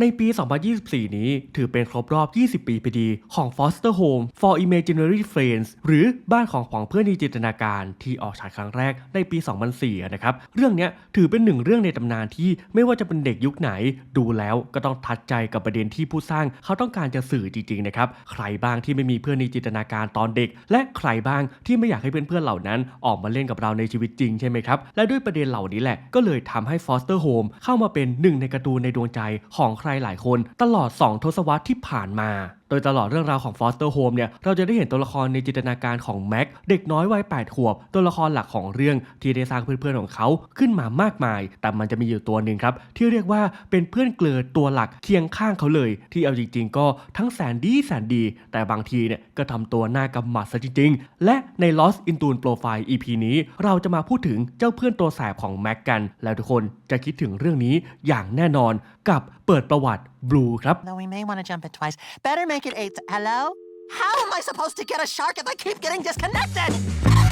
ในปี 2024 นี้ถือเป็นครบรอบ 20 ปีพอดีของ Foster Home for Imaginary Friends หรือบ้านของของเพื่อนในจินตนาการที่ออกฉายครั้งแรกในปี 2004 นะครับ เรื่องนี้ถือเป็นหนึ่งเรื่องในตำนานที่ไม่ว่าจะเป็นเด็กยุคไหน ดูแล้วก็ต้องทัดใจกับประเด็นที่ผู้สร้างเขาต้องการจะสื่อจริงๆนะครับ ใครบ้างที่ไม่มีเพื่อนในจินตนาการตอนเด็ก และใครบ้างที่ไม่อยากให้เพื่อนๆเหล่านั้น ออกมาเล่นกับเราในชีวิตจริงใช่ไหมครับและด้วยประเด็นเหล่านี้แหละก็เลยทำให้ Foster Home เข้ามาเป็นหนึ่งในการ์ตูนในดวงใจของใครหลายคนตลอด 2 ทศวรรษที่ผ่านมาโดยตลอดเรื่องราวของ Foster Home เนี่ยเราจะได้เห็นตัวละครในจินตนาการของแม็กเด็กน้อยวัย8ขวบ ตัวละครหลักของเรื่องที่ได้สร้างเพื่อนๆของเขาขึ้นมามากมาย แต่มันจะมีอยู่ตัวหนึ่งครับ ที่เรียกว่าเป็นเพื่อนเกลือตัวหลักเคียงข้างเขาเลย ที่เอาจริงๆ ก็ทั้งแสนดีแสนดี แต่บางทีเนี่ยก็ทำตัวหน้ากำหมัดซะจริงๆ และใน Lost in Tune Profile EP นี้ เราจะมาพูดถึงเจ้าเพื่อนตัวแสบของแม็กกัน แล้วทุกคนจะคิดถึงเรื่องนี้อย่างแน่นอนกับเปิดประวัติบลูครับ No, we may want to jump it twice. Better make it eight. Hello? How am I supposed to get a shark if I keep getting disconnected?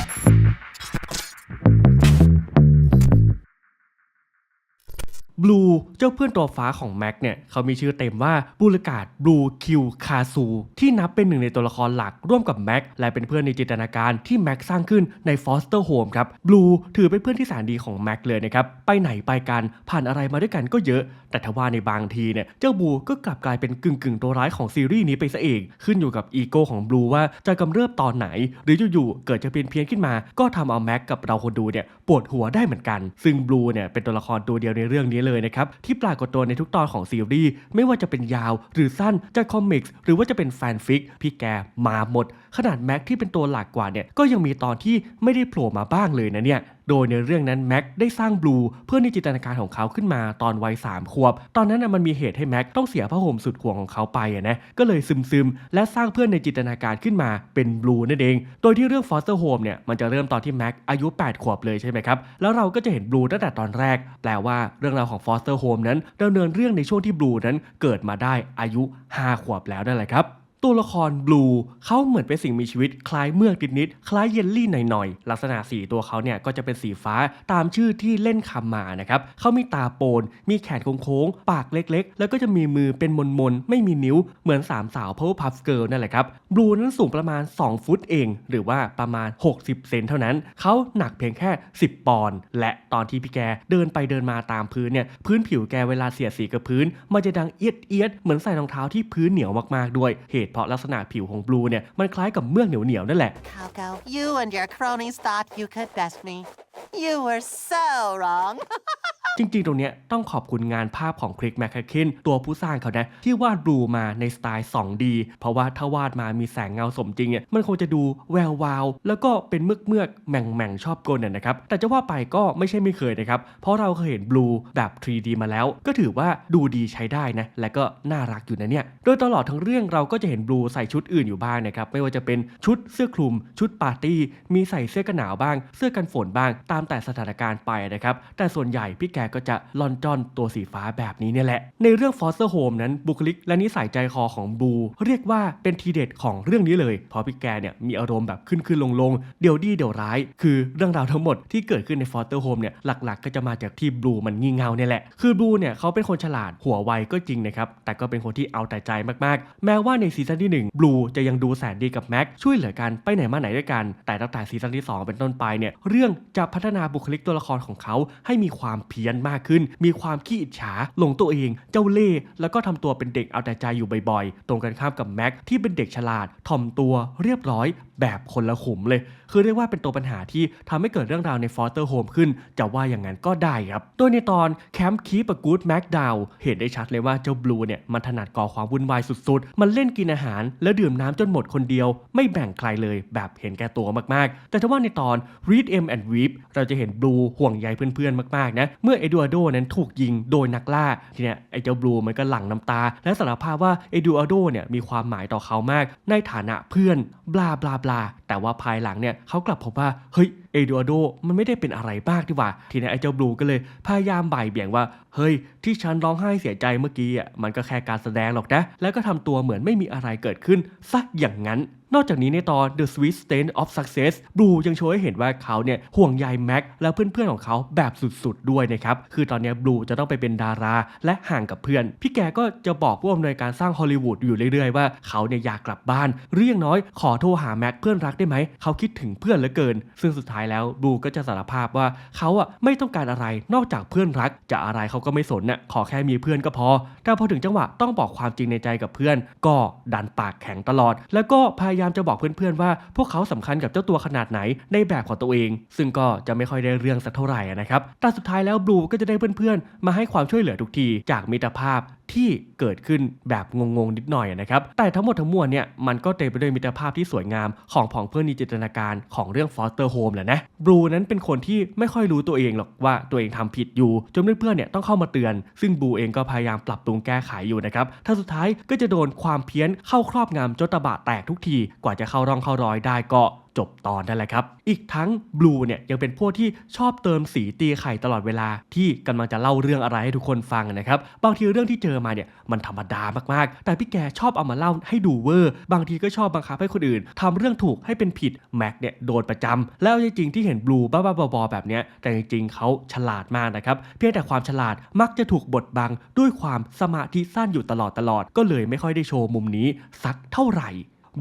บลูเจ้าเพื่อนตัวฟ้าของแม็กเนี่ยเขามีชื่อเต็มว่าบูรกาดบลูคิวคาซูที่นับเป็นหนึ่งในตัวละครหลักร่วมกับแม็กและเป็นเพื่อนในจินตนาการที่แม็กสร้างขึ้นในฟอสเตอร์โฮมครับบลูถือเป็นเพื่อนที่แสนดีของแม็กเลยนะครับไปไหนไปกันผ่านอะไรมาด้วยกันก็เยอะ แต่ทว่าในบางทีเนี่ยเจ้าบลูก็กลับกลายเป็นกึ่งกึ่งตัวร้ายของซีรีส์นี้ไปซะเองขึ้นอยู่กับอีโก้ของบลูว่าจะกำเริบตอนไหน หรืออยู่ๆเกิดจะเพี้ยนเพี้ยนขึ้นมา ก็ทำเอาแม็กกับเราคนดูเนี่ยปวดหัวได้เหมือนกัน ซึ่งบลูเนี่ยเป็นตัวละครตัวเดียวในเรื่องนี้เลยนะครับ ที่ปรากฏตัวในทุกตอนของซีรีส์ไม่ว่าจะเป็นยาวหรือสั้นจะคอมิกส์หรือว่าจะเป็นแฟนฟิกพี่แกมาหมด ขนาดแม็กที่เป็นตัวหลักกว่าเนี่ยก็ยังมีตอนที่ไม่ได้โผล่มาบ้างเลยนะเนี่ยโดยในเรื่องนั้นแม็กได้สร้างบลูเพื่อในจินตนาการของเขาขึ้นมาตอนวัย3ขวบ ตอนนั้นนะมันมีเหตุให้แม็กต้องเสียผ้าห่มสุดห่วงของเขาไปนะ ก็เลยซึมซึมๆและสร้างเพื่อนในจินตนาการขึ้นมาเป็นบลูนั่นเอง โดยที่เรื่อง Foster Home เนี่ยมันจะเริ่มตอนที่แม็กอายุ 8 ขวบเลยใช่ไหมครับ แล้วเราก็จะเห็นบลูตั้งแต่ตอนแรก แปลว่าเรื่องราวของ Foster Home นั้นดำเนินเรื่องในช่วงที่บลูนั้นเกิดมาได้อายุ 5 ขวบแล้วนั่นแหละครับ ตัวละครบลูเขาเหมือนเป็นสิ่งมีชีวิตคล้ายเมือกนิดๆคล้ายเยลลี่หน่อยๆ ลักษณะสีตัวเขาเนี่ยก็จะเป็นสีฟ้าตามชื่อที่เล่นคำมานะครับเขามีตาโปน มีแขนโค้งๆ ปากเล็กๆ แล้วก็จะมีมือเป็นมนๆ ไม่มีนิ้วเหมือนสามสาว Powerpuff Girl นั่นแหละครับบลูนั้นสูงประมาณ 2 ฟุตเอง หรือว่าประมาณ 60 เซนเท่านั้น เขาหนักเพียงแค่ 10 ปอนด์และตอนที่พี่แกเดินไปเดินมาตามพื้นเนี่ยพื้นผิวแกเวลาเสียดสีกับพื้น มันจะดังเอียดเอียดๆเหมือนใส่รองเท้าที่พื้นเหนียวมากๆด้วยเหตุเพราะลักษณะผิวของบลูเนี่ยมันคล้ายกับเมือกเหนียวๆนั่นแหละ Coco, you and your cronies thought you could best me. You were so wrong. จริงๆ ตรงเนี้ยต้องขอบคุณงานภาพของคริกแมคคคินตัวผู้สร้างเขานะที่วาดบลูมาในสไตล์ 2D เพราะว่าถ้าวาดมามีแสงเงาสมจริงเนี่ยมันคงจะดูแวววาว แล้วก็เป็นเมือกเมือกแหม่งแม่งชอบกลนนะครับแต่จะว่าไปก็ไม่ใช่ไม่เคยนะครับ เพราะเราเคยเห็นบลูแบบ 3D มาแล้ว ก็ถือว่าดูดีใช้ได้นะและก็น่ารักอยู่นะเนี่ยโดยตลอดทั้งเรื่องเราก็จะเห็นบลูใส่ชุดอื่นอยู่บ้างนะครับไม่ว่าจะเป็นชุดเสื้อคลุม ชุดปาร์ตี้มีใส่เสื้อกันหนาวบ้าง เสื้อกันฝนบ้าง ตามแต่สถานการณ์ไปนะครับแต่ส่วนใหญ่พี่แกก็จะลอนจอนตัวสีฟ้าแบบนี้เนี่ยแหละ ในเรื่อง Foster Home นั้นบุคลิกและนิสัยใจคอของบู เรียกว่าเป็นทีเด็ดของเรื่องนี้เลย เพราะพี่แกเนี่ยมีอารมณ์แบบขึ้นขึ้นลงลงเดี๋ยวดีเดี๋ยวร้าย คือเรื่องราวทั้งหมดที่เกิดขึ้นใน Foster Home เนี่ยหลักๆ ก็จะมาจากที่บูมันงี่เง่าเนี่ยแหละ คือบูเนี่ยเขาเป็นคนฉลาดหัวไวก็จริงนะครับแต่ก็เป็นคนที่เอาแต่ใจมากๆ แม้ว่าในซีซั่นที่ 1บลูจะยังดูแสนดีกับแม็กช่วยเหลือกันไปไหนมาไหนด้วยกัน แต่ตั้งแต่ซีซั่นที่ 2 เป็นต้นไปเนี่ยเรื่องจะพัฒนาบุคลิกตัวละครของเขาให้มีความเพี้ยนมากขึ้น มีความขี้อิจฉาหลงตัวเอง เจ้าเล่ห์แล้วก็ทำตัวเป็นเด็กเอาแต่ใจอยู่บ่อยๆ ตรงกันข้ามกับแม็กที่เป็นเด็กฉลาดถ่อมตัวเรียบร้อยแบบคนละขุมเลย คือเรียกว่าเป็นตัวปัญหาที่ทำให้เกิดเรื่องราวในฟอ s เตอร์โฮมขึ้น จะว่าอย่างนั้นก็ได้ครับ โดยในตอนแคมป์คีปกูดแม็กดาวเห็นได้ชัดเลยว่าเจ้าบลูเนี่ยมันถนัดก่อความวุ่นวายสุดๆ มันเล่นกินอาหาร แล้วดื่มน้ำจนหมดคนเดียว ไม่แบ่งใครเลยแบบเห็นแก่ตัวมากๆ แต่ถ้าว่าในตอน Read M and Weep เราจะเห็นบลูห่วงใยเพื่อนๆมากๆนะเมื่อเอ็ดูอาร์โดนั้นถูกยิงโดยนักล่าทีเนี้ยไอ้เจ้าบลูมันก็หลั่งน้ำตา และสารภาพว่าเอ็ดูอาร์โดเนี่ยมีความหมายต่อเขามาก ในฐานะเพื่อนบลาบลาบลา แต่ว่าภายหลังเนี่ยเขากลับพบว่าเฮ้ย เอดูอาโดมันไม่ได้เป็นอะไรมากดีกว่า ทีนี้ไอ้เจ้าบลูก็เลยพยายามบ่ายเบี่ยงว่า เฮ้ย ที่ฉันร้องไห้เสียใจเมื่อกี้อะมันก็แค่การแสดงหรอกนะ แล้วก็ทำตัวเหมือนไม่มีอะไรเกิดขึ้นซะอย่างนั้นนอกจากนี้ในตอน The Sweet Stain of Success บลูยังโชว์ให้เห็นว่าเขาเนี่ยห่วงใยแม็กและเพื่อนๆของเขาแบบสุดๆด้วยนะครับ คือตอนนี้บลูจะต้องไปเป็นดาราและห่างกับเพื่อน พี่แกก็จะบอกผู้อำนวยการสร้างฮอลลีวูดอยู่เรื่อยๆว่าเขาเนี่ยอยากกลับบ้านหรือองน้อยขอโทรหาแม็กเพื่อนรักได้ไหม เขาคิดถึงเพื่อนเหลือเกิน ซึ่งสุดท้ายแล้วบลูก็จะสารภาพว่าเขาอะไม่ต้องการอะไรนอกจากเพื่อนรัก จะอะไรเขาก็ไม่สนน่ะขอแค่มีเพื่อนก็พอ แต่พอถึงจังหวะต้องบอกความจริงในใจกับเพื่อน ก็ดันปากแข็งตลอด แล้วก็พยายามจะบอกเพื่อนๆว่า พวกเขาสำคัญกับเจ้าตัวขนาดไหนในแบบของตัวเอง ซึ่งก็จะไม่ค่อยได้เรื่องสักเท่าไหร่นะครับแต่สุดท้ายแล้วบลูก็จะได้เพื่อนๆมาให้ความช่วยเหลือทุกทีจากมิตรภาพที่เกิดขึ้นแบบงงๆนิดหน่อยนะครับ แต่ทั้งหมดทั้งมวลเนี่ยมันก็เต็มไปด้วยมิตรภาพที่สวยงามของผองเพื่อนในจินตนาการของเรื่องฟอสเตอร์โฮมแหละนะบลูนั้นเป็นคนที่ไม่ค่อยรู้ตัวเองหรอกว่าตัวเองทำผิดอยู่ จนเพื่อนๆเนี่ยต้องเข้ามาเตือน ซึ่งบลูเองก็พยายามปรับปรุงแก้ไขอยู่นะครับถ้าสุดท้ายก็จะโดนความเพี้ยนเข้าครอบงำจนตะบะแตกทุกทีกว่าจะเข้าร่องเข้ารอยได้ก็ จบตอนนั่นแหละครับ อีกทั้งบลูเนี่ยยังเป็นพวกที่ชอบเติมสีตีไข่ตลอดเวลา ที่กำลังจะเล่าเรื่องอะไรให้ทุกคนฟังนะครับ บางทีเรื่องที่เจอมาเนี่ยมันธรรมดามากๆ แต่พี่แกชอบเอามาเล่าให้ดูเวอร์ บางทีก็ชอบบังคับให้คนอื่นทำเรื่องถูกให้เป็นผิดแม็กเนี่ยโดนประจำแล้วจริงๆที่เห็นบลูบ้าๆบอๆแบบเนี้ยแต่จริงๆเขาฉลาดมากนะครับเพียงแต่ความฉลาดมักจะถูกบดบังด้วยความสมาธิสั้นอยู่ตลอดตลอดก็เลยไม่ค่อยได้โชว์มุมนี้สักเท่าไหร่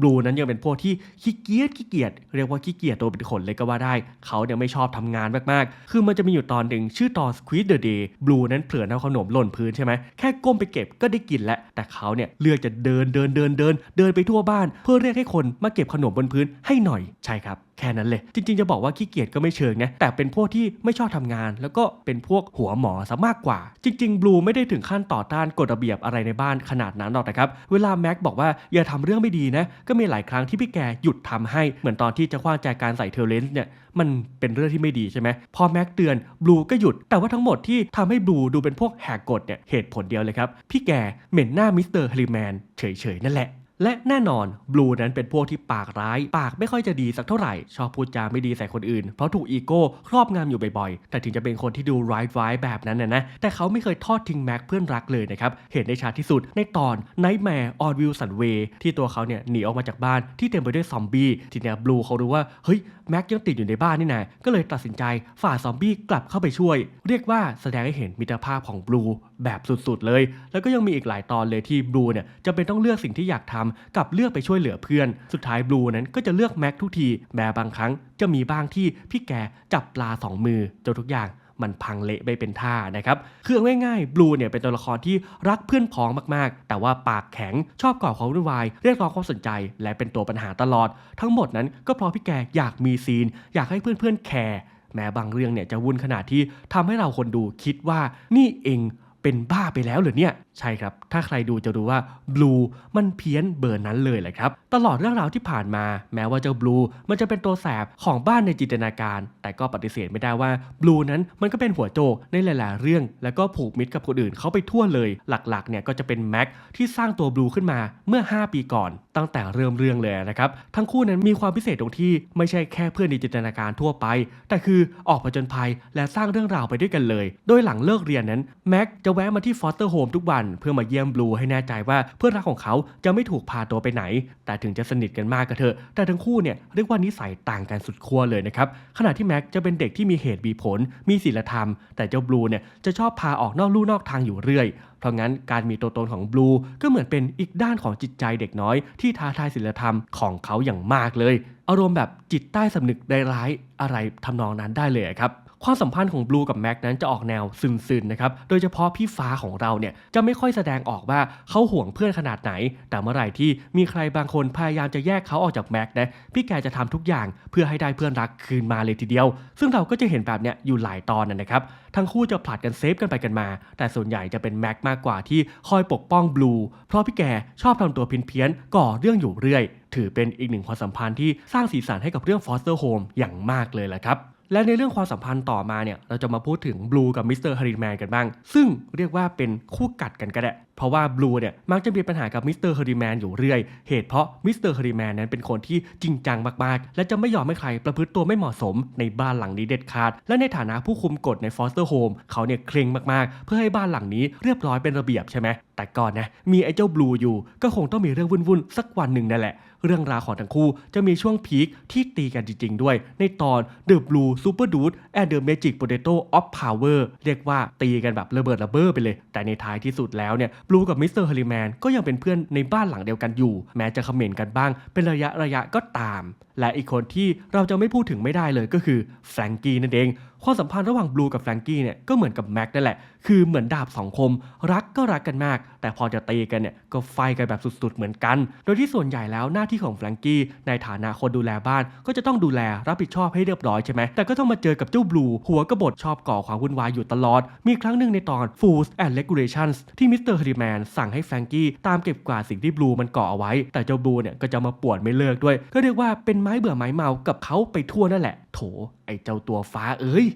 บลูนั้นยังเป็นพวกที่ขี้เกียจขี้เกียจเรียกว่าขี้เกียจตัวเป็นขนเลยก็ว่าได้ เขาเนี่ยไม่ชอบทำงานมากๆ คือมันจะมีอยู่ตอนหนึ่งชื่อตอน Squeeze the Day บลูนั้นเผลอเอาขนมหล่นพื้นใช่ไหมแค่ก้มไปเก็บก็ได้กินแล้ว แต่เขาเนี่ยเลือกจะเดินเดินเดินเดินเดินไปทั่วบ้าน เพื่อเรียกให้คนมาเก็บขนมบนพื้นให้หน่อยใช่ครับ แค่นั้นเลย จริงๆจะบอกว่าขี้เกียจก็ไม่เชิงนะแต่เป็นพวกที่ไม่ชอบทำงาน แล้วก็เป็นพวกหัวหมอซะมากกว่า จริงๆบลูไม่ได้ถึงขั้นต่อต้านกฎระเบียบอะไรในบ้านขนาดนั้นหรอกนะครับเวลาแม็กบอกว่าอย่าทำเรื่องไม่ดีนะก็มีหลายครั้งที่พี่แกหยุดทำให้เหมือนตอนที่จะคว้างแจกันใส่เทอเลนส์เนี่ยมันเป็นเรื่องที่ไม่ดีใช่ไหมพอแม็กเตือนบลูก็หยุด แต่ว่าทั้งหมดที่ทำให้บลูดูเป็นพวกแหกกฎเนี่ยเหตุผลเดียวเลยครับพี่แกเหม็นหน้ามิสเตอร์ฮลิแมนเฉยๆนั่นแหละ และแน่นอนบลูนั้นเป็นพวกที่ปากร้าย ปากไม่ค่อยจะดีสักเท่าไหร่ ชอบพูดจาไม่ดีใส่คนอื่น เพราะถูกอีโก้ครอบงำอยู่บ่อยๆ แต่ถึงจะเป็นคนที่ดูร้ายร้ายแบบนั้นนะนะ แต่เขาไม่เคยทอดทิ้งแม็กเพื่อนรักเลยนะครับ เห็นได้ชัดที่สุดในตอน Nightmare on Wilson Way ที่ตัวเขาเนี่ยหนีออกมาจากบ้านที่เต็มไปด้วยซอมบี้ ทีเนี้ยบลูเขารู้ว่า เฮ้ยแม็กยังติดอยู่ในบ้านนี่นะก็เลยตัดสินใจฝ่าซอมบี้กลับเข้าไปช่วย เรียกว่าแสดงให้เห็นมิตรภาพของบลูแบบสุดๆเลย แล้วก็ยังมีอีกหลายตอนเลยที่บลูเนี่ยจะเป็นต้องเลือกสิ่งที่อยากทำกับเลือกไปช่วยเหลือเพื่อน สุดท้ายบลูนั้นก็จะเลือกแม็กทุกทีแม้บางครั้งจะมีบ้างที่พี่แกจับปลาสองมือจนทุกอย่างมันพังเละไปเป็นท่านะครับ คือง่ายๆ บลูเนี่ยเป็นตัวละครที่รักเพื่อนพ้องมากๆ แต่ว่าปากแข็งชอบก่อความวุ่นวาย เรียกร้องความสนใจ และเป็นตัวปัญหาตลอด ทั้งหมดนั้นก็เพราะพี่แกอยากมีซีน อยากให้เพื่อนๆแคร์แม้บางเรื่องเนี่ยจะวุ่นขนาดที่ทำให้เราคนดูคิดว่านี่เอง เป็นบ้าไปแล้วเหรือเนี่ย ใช่ครับ ถ้าใครดูจะรู้ว่าบลูมันเพี้ยนเบอร์นั้นเลยแหละครับ ตลอดเรื่องราวที่ผ่านมา แม้ว่าเจ้าบลูมันจะเป็นตัวแสบของบ้านในจินตนาการ แต่ก็ปฏิเสธไม่ได้ว่าบลูนั้นมันก็เป็นหัวโจกในหลายๆ เรื่อง แล้วก็ผูกมิตรกับคนอื่นเขาไปทั่วเลย หลักๆ เนี่ยก็จะเป็นแม็กที่สร้างตัวบลูขึ้นมาเมื่อ 5 ปีก่อน ตั้งแต่เริ่มเรื่องเลยนะครับ ทั้งคู่นั้นมีความพิเศษตรงที่ไม่ใช่แค่เพื่อนในจินตนาการทั่วไป แต่คือออกผจญภัยและสร้างเรื่องราวไปด้วยกันเลย โดยหลังเลิกเรียนนั้นแม็กจะแวะมาที่ฟอสเตอร์โฮมทุกวันเพื่อมาเยี่ยมบลูให้แน่ใจว่าเพื่อนรักของเขาจะไม่ถูกพาตัวไปไหน แต่ถึงจะสนิทกันมากก็เถอะ แต่ทั้งคู่เนี่ยเรียกว่านิสัยต่างกันสุดขั้วเลยนะครับ ขณะที่แม็กจะเป็นเด็กที่มีเหตุมีผล มีศีลธรรม แต่เจ้าบลูเนี่ยจะชอบพาออกนอกลู่นอกทางอยู่เรื่อย เพราะงั้นการมีตัวตนของบลูก็เหมือนเป็นอีกด้านของจิตใจเด็กน้อย ที่ท้าทายศีลธรรมของเขาอย่างมากเลย อารมณ์แบบจิตใต้สำนึกร้ายอะไรทำนองนั้นได้เลยครับ ความสัมพันธ์ของบลูกับแม็กนั้นจะออกแนวซึนๆนะครับ โดยเฉพาะพี่ฟ้าของเราเนี่ยจะไม่ค่อยแสดงออกว่าเขาห่วงเพื่อนขนาดไหน แต่เมื่อไหร่ที่มีใครบางคนพยายามจะแยกเขาออกจากแม็กนะพี่แกจะทำทุกอย่างเพื่อให้ได้เพื่อนรักคืนมาเลยทีเดียว ซึ่งเราก็จะเห็นแบบเนี้ยอยู่หลายตอนนะครับ ทั้งคู่จะผลัดกันเซฟกันไปกันมา แต่ส่วนใหญ่จะเป็นแม็กมากกว่าที่คอยปกป้องบลู เพราะพี่แกชอบทำตัวเพี้ยนๆก่อเรื่องอยู่เรื่อย ถือเป็นอีกหนึ่งความสัมพันธ์ที่สร้างสีสันให้กับเรื่อง Foster Home อย่างมากเลยแหละครับ และในเรื่องความสัมพันธ์ต่อมาเนี่ยเราจะมาพูดถึงบลูกับมิสเตอร์ฮาริแมนกันบ้าง ซึ่งเรียกว่าเป็นคู่กัดกันก็ได้เพราะว่าบลูเนี่ยมักจะมีปัญหากับมิสเตอร์เฮอริแมนอยู่เรื่อย เหตุเพราะมิสเตอร์เฮอริแมนนั้นเป็นคนที่จริงจังมากๆ และจะไม่ยอมให้ใครประพฤติตัวไม่เหมาะสมในบ้านหลังนี้เด็ดขาด และในฐานะผู้คุมกฎในฟอสเตอร์โฮมเขาเนี่ยเคร่งมากๆ เพื่อให้บ้านหลังนี้เรียบร้อยเป็นระเบียบใช่ไหมแต่ก่อนนะมีไอ้เจ้าบลูอยู่ก็คงต้องมีเรื่องวุ่นๆสักวันหนึ่งนั่นแหละ เรื่องราวของทั้งคู่จะมีช่วงพีคที่ตีกันจริงๆด้วย ในตอน The Blue Super Dude and the Magic Potato of Power เรียกว่าตีกันแบบระเบิดระเบ้อไปเลย แต่ในท้ายที่สุดแล้วเนี่ยบลูกับมิสเตอร์เฮลิแมนก็ยังเป็นเพื่อนในบ้านหลังเดียวกันอยู่ แม้จะคอมเมนต์กันบ้าง เป็นระยะระยะก็ตาม และอีกคนที่เราจะไม่พูดถึงไม่ได้เลยก็คือแฟรงกี้นั่นเอง ความสัมพันธ์ระหว่างบลูกับแฟรงกี้เนี่ยก็เหมือนกับแม็กนั่นแหละ คือเหมือนดาบสองคม รักก็รักกันมาก แต่พอจะตีกันเนี่ยก็ไฟกันแบบสุดๆเหมือนกัน โดยที่ส่วนใหญ่แล้วหน้าที่ของแฟรงกี้ในฐานะคนดูแลบ้าน ก็จะต้องดูแลรับผิดชอบให้เรียบร้อยใช่ไหมแต่ก็ต้องมาเจอกับเจ้าบลูหัวกบฏชอบก่อความวุ่นวายอยู่ตลอด มีครั้งหนึ่งในตอน Fools and Regulations ที่มิสเตอร์ฮริแมนสั่งให้แฟรงกี้ตามเก็บกวาดสิ่งที่บลูมันก่อเอาไว้ แต่เจ้าบลูเนี่ยก็จะมาปวดไม่เลิกด้วย ก็เรียกว่าเป็นไม้เบื่อไม้เมากับเขาไปทั่วนั่นแหละ โถไอเจ้าตัวฟ้าเอ้ย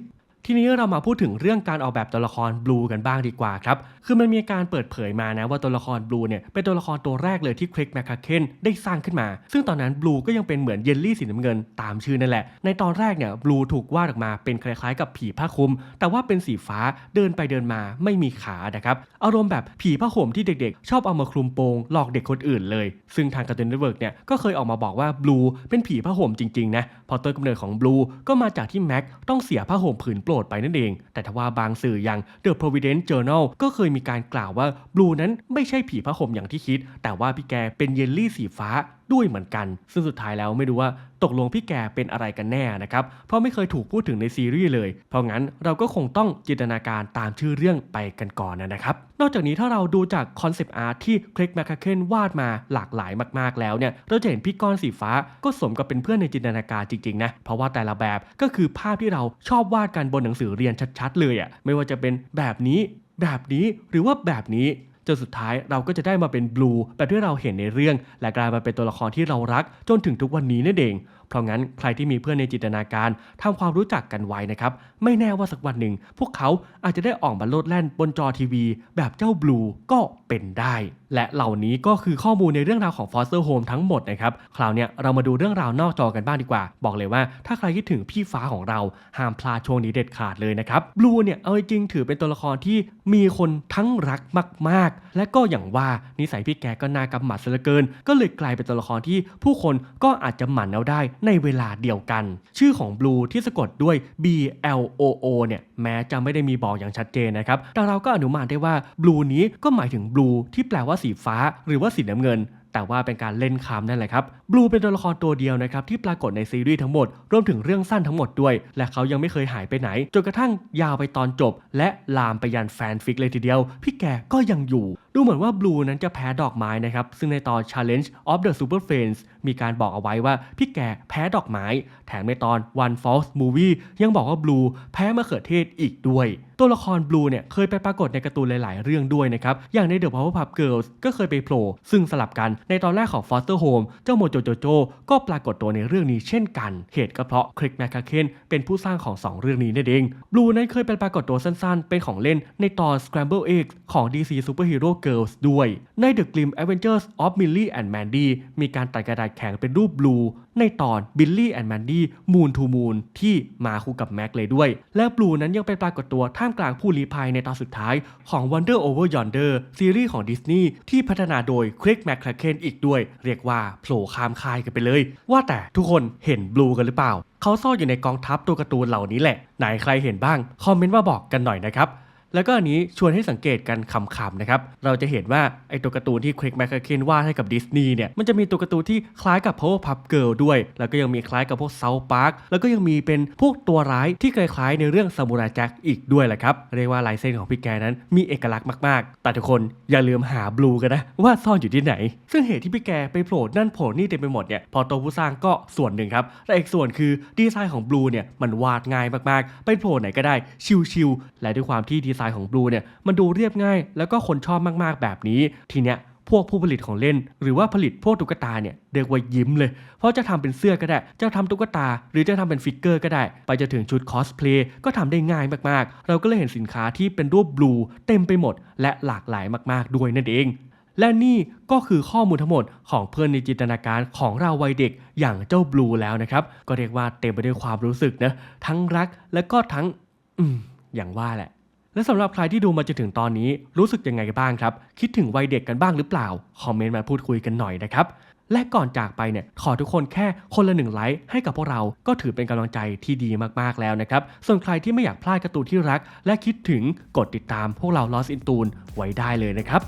ทีนี้เรามาพูดถึงเรื่องการออกแบบตัวละครบลูกันบ้างดีกว่าครับ คือมันมีการเปิดเผยมานะว่าตัวละครบลูเนี่ยเป็นตัวละครตัวแรกเลยที่คริกแมคคาเคนได้สร้างขึ้นมา ซึ่งตอนนั้นบลูก็ยังเป็นเหมือนเยลลี่สีน้ำเงินตามชื่อนั่นแหละ ในตอนแรกเนี่ยบลูถูกวาดออกมาเป็นคล้ายๆ กับผีผ้าคลุม แต่ว่าเป็นสีฟ้าเดินไปเดินมาไม่มีขานะครับ อารมณ์แบบผีผ้าห่มที่เด็กๆ ชอบเอามาคลุมโปงหลอกเด็กคนอื่นเลย ซึ่งทางการ์ตูนเน็ตเวิร์กเนี่ยก็เคยออกมาบอกว่าบลูเป็นผีผ้าห่มจริงๆนะพอต้นกำเนิดของบลูก็มาจากที่แม็กต้องเสียผ้าห่มผืนโปรดไปนั่นเอง แต่ทว่าบางสื่ออย่าง The Providence Journal ก็เคยมีการกล่าวว่าบลูนั้นไม่ใช่ผีพระห่มอย่างที่คิด แต่ว่าพี่แกเป็นเยลลี่สีฟ้า ด้วยเหมือนกัน ซึ่งสุดท้ายแล้วไม่รู้ว่าตกลงพี่แกเป็นอะไรกันแน่นะครับ เพราะไม่เคยถูกพูดถึงในซีรีส์เลย เพราะงั้นเราก็คงต้องจินตนาการตามชื่อเรื่องไปกันก่อนนะครับ นอกจากนี้ถ้าเราดูจากคอนเซปต์อาร์ตที่คลิกแมคคาเคนวาดมาหลากหลายมาก ๆ แล้วเนี่ย เราจะเห็นพี่ก้อนสีฟ้าก็สมกับเป็นเพื่อนในจินตนาการจริง ๆ นะ เพราะว่าแต่ละแบบก็คือภาพที่เราชอบวาดกันบนหนังสือเรียนชัด ๆ เลยอะ่ะ ไม่ว่าจะเป็นแบบนี้ แบบนี้ หรือว่าแบบนี้ จนสุดท้ายเราก็จะได้มาเป็นบลูแบบที่เราเห็นในเรื่อง และกลายมาเป็นตัวละครที่เรารักจนถึงทุกวันนี้นั่นเอง เพราะงั้นใครที่มีเพื่อนในจินตนาการทำความรู้จักกันไว้นะครับ ไม่แน่ว่าสักวันหนึ่ง พวกเขาอาจจะได้ออกมาโลดแล่นบนจอทีวี แบบเจ้าบลูก็เป็นได้ และเหล่านี้ก็คือข้อมูลในเรื่องราวของ Foster Home ทั้งหมดนะครับ คราวนี้เรามาดูเรื่องราวนอกจอกันบ้างดีกว่า บอกเลยว่าถ้าใครคิดถึงพี่ฟ้าของเราห้ามพลาดช่วงนี้เด็ดขาดเลยนะครับบลูเนี่ยเอาจริงถือเป็นตัวละครที่มีคนทั้งรักมาก ๆ และก็อย่างว่านิสัยพี่แกก็น่ากำหมัดเสียเหลือเกิน ก็เลยกลายเป็นตัวละครที่ผู้คนก็อาจจะหมั่นเอาได้ในเวลาเดียวกัน ชื่อของบลูที่สะกดด้วย B L O O เนี่ยแม้จะไม่ได้มีบอกอย่างชัดเจนนะครับ แต่เราก็อนุมานได้ว่าบลูนี้ก็หมายถึงบลูที่แปลว่าสีฟ้า หรือว่าสีน้ำเงินแต่ว่าเป็นการเล่นคำนั่นแหละครับ บลูเป็นตัวละครตัวเดียวนะครับที่ปรากฏในซีรีส์ทั้งหมด รวมถึงเรื่องสั้นทั้งหมดด้วย และเขายังไม่เคยหายไปไหน จนกระทั่งยาวไปตอนจบ และลามไปยันแฟนฟิกเลยทีเดียว พี่แกก็ยังอยู่ ดูเหมือนว่าบลูนั้นจะแพ้ดอกไม้นะครับ ซึ่งในตอน Challenge of the Super Friends มีการบอกเอาไว้ว่าพี่แกแพ้ดอกไม้ แถมในตอน One False Movie ยังบอกว่าบลูแพ้มะเขือเทศอีกด้วย ตัวละครบลูเนี่ยเคยไปปรากฏในการ์ตูนหลาย ๆ เรื่องด้วยนะครับ อย่างใน The Powerpuff Girls ก็เคยไปโผล่ซึ่งสลับกันในตอนแรกของ Foster Home เจ้าโมโจโจโจก็ปรากฏตัวในเรื่องนี้เช่นกัน เหตุก็เพราะคริกแมคคาเคนเป็นผู้สร้างของ 2 เรื่องนี้นั่นเองบลูนั้นเคยเป็นปรากฏตัวสั้น ๆ เป็นของเล่นในตอน Scramble Eggs ของ DC Superhero Girls ด้วย ใน The Grim Adventures of Millie and Mandy มีการตัดกระดาษแข็งเป็นรูปบลูในตอน Billy and Mandy Moon to Moon ที่มาคู่กับแม็กเลยด้วย และบลูนั้นยังเป็นปรากฏตัวท่ามกลางผู้ลี้ภัยในตอนสุดท้ายของ Wonder Over Yonder ซีรีส์ของดิสนีย์ที่พัฒนาโดยคริกแมคคาเคนอีกด้วย เรียกว่าโผล่ข้ามค่ายกันไปเลย ว่าแต่ทุกคนเห็นบลูกันหรือเปล่า เขาซ่อนอยู่ในกองทัพตัวการ์ตูนเหล่านี้แหละ ไหนใครเห็นบ้าง คอมเมนต์มาบอกกันหน่อยนะครับ แล้วก็อันนี้ชวนให้สังเกตกันขำๆนะครับ เราจะเห็นว่าไอตัวการ์ตูนที่คริกแมคคาเคนวาดให้กับดิสนีย์เนี่ย มันจะมีตัวการ์ตูนที่คล้ายกับ Powerpuff Girl ด้วย แล้วก็ยังมีคล้ายกับพวก South Park แล้วก็ยังมีเป็นพวกตัวร้ายที่คล้ายๆในเรื่องซามูไรแจ็คอีกด้วยแหละครับ เรียกว่าลายเส้นของพี่แกนั้นมีเอกลักษณ์มากๆ แต่ทุกคนอย่าลืมหาบลูกันนะว่าซ่อนอยู่ที่ไหน ซึ่งเหตุที่พี่แกไปโผล่นั่นโผล่นี่เต็มไปหมดเนี่ย พอตัวผู้สร้างก็ส่วนหนึ่งครับ แต่อีกส่วนคือดีไซน์ของบลูเนี่ยมันวาดง่ายมากๆ ไปโผล่ไหนก็ได้ชิวๆและด้วยความที่ดีไซน์ของบลูเนี่ยมันดูเรียบง่าย แล้วก็คนชอบมากๆแบบนี้ ทีเนี้ยพวกผู้ผลิตของเล่น หรือว่าผลิตพวกตุ๊กตาเนี่ยเรียกว่ายิ้มเลย เพราะจะทำเป็นเสื้อก็ได้ จะทำตุ๊กตา หรือจะทำเป็นฟิกเกอร์ก็ได้ ไปจนถึงชุดคอสเพลย์ก็ทำได้ง่ายมากๆ เราก็เลยเห็นสินค้าที่เป็นรูปบลูเต็มไปหมด และหลากหลายมากๆด้วยนั่นเองและนี่ก็คือข้อมูลทั้งหมดของเพื่อนในจินตนาการของเราวัยเด็กอย่างเจ้าบลูแล้วนะครับ ก็เรียกว่าเต็มไปด้วยความรู้สึกนะ ทั้งรักและก็ทั้ง อืม อย่างว่าแหละ และสำหรับใครที่ดูมาจนถึงตอนนี้รู้สึกยังไงกันบ้างครับ คิดถึงวัยเด็กกันบ้างหรือเปล่า คอมเมนต์มาพูดคุยกันหน่อยนะครับ และก่อนจากไปเนี่ยขอทุกคนแค่คนละหนึ่งไลค์ให้กับพวกเราก็ถือเป็นกำลังใจที่ดีมากๆแล้วนะครับ ส่วนใครที่ไม่อยากพลาดการ์ตูนที่รัก และคิดถึงกดติดตามพวกเรา Lost in Tune ไว้ได้เลยนะครับ